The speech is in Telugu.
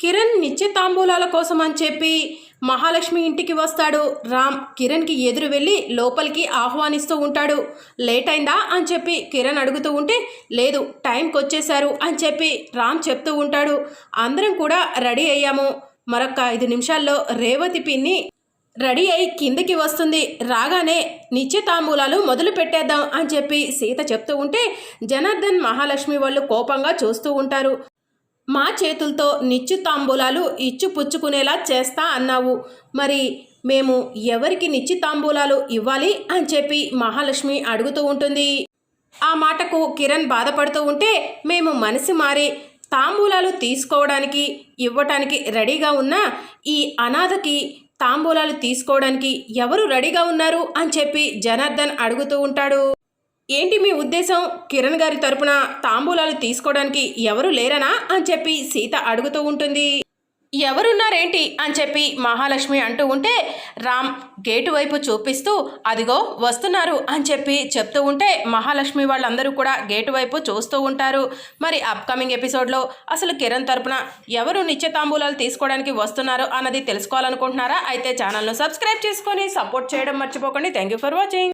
కిరణ్ నిశ్చితాంబూలాల కోసం అని చెప్పి మహాలక్ష్మి ఇంటికి వస్తాడు. రామ్ కిరణ్కి ఎదురు వెళ్ళి లోపలికి ఆహ్వానిస్తూ ఉంటాడు. లేట్ అయిందా? అని చెప్పి కిరణ్ అడుగుతూ ఉంటే లేదు టైంకి వచ్చేశారు అని చెప్పి రామ్ చెప్తూ ఉంటాడు. అందరం కూడా రెడీ అయ్యాము. మరొక ఐదు నిమిషాల్లో రేవతి పిన్ని రెడీ అయి కిందకి వస్తుంది. రాగానే నిశ్చితాంబూలాలు మొదలు పెట్టేద్దాం అని చెప్పి సీత చెప్తూ ఉంటే జనార్దన్ మహాలక్ష్మి వాళ్ళు కోపంగా చూస్తూ ఉంటారు. మా చేతులతో నిచ్చు తాంబూలాలు ఇచ్చు పుచ్చుకునేలా చేస్తా అన్నావు. మరి మేము ఎవరికి నిచ్చి తాంబూలాలు ఇవ్వాలి అని చెప్పి మహాలక్ష్మి అడుగుతూ ఉంటుంది. ఆ మాటకు కిరణ్ బాధపడుతూ ఉంటే మేము మనసు మారి తాంబూలాలు తీసుకోవడానికి ఇవ్వటానికి రెడీగా ఉన్న ఈ అనాథకి తాంబూలాలు తీసుకోవడానికి ఎవరు రెడీగా ఉన్నారు అని చెప్పి జనార్దన్ అడుగుతూ ఉంటాడు. ఏంటి మీ ఉద్దేశం? కిరణ్ గారి తరపున తాంబూలాలు తీసుకోవడానికి ఎవరు లేరనా? అని చెప్పి సీత అడుగుతూ ఉంటుంది. ఎవరున్నారేంటి? అని చెప్పి మహాలక్ష్మి అంటూ ఉంటే రామ్ గేటు వైపు చూపిస్తూ అదిగో వస్తున్నారు అని చెప్పి చెప్తూ ఉంటే మహాలక్ష్మి వాళ్ళందరూ కూడా గేటు వైపు చూస్తూ ఉంటారు. మరి అప్కమింగ్ ఎపిసోడ్లో అసలు కిరణ్ తరపున ఎవరు నిత్య తాంబూలాలు తీసుకోవడానికి వస్తున్నారు అన్నది తెలుసుకోవాలనుకుంటున్నారా? అయితే ఛానల్ను సబ్స్క్రైబ్ చేసుకొని సపోర్ట్ చేయడం మర్చిపోకండి. Thank you for watching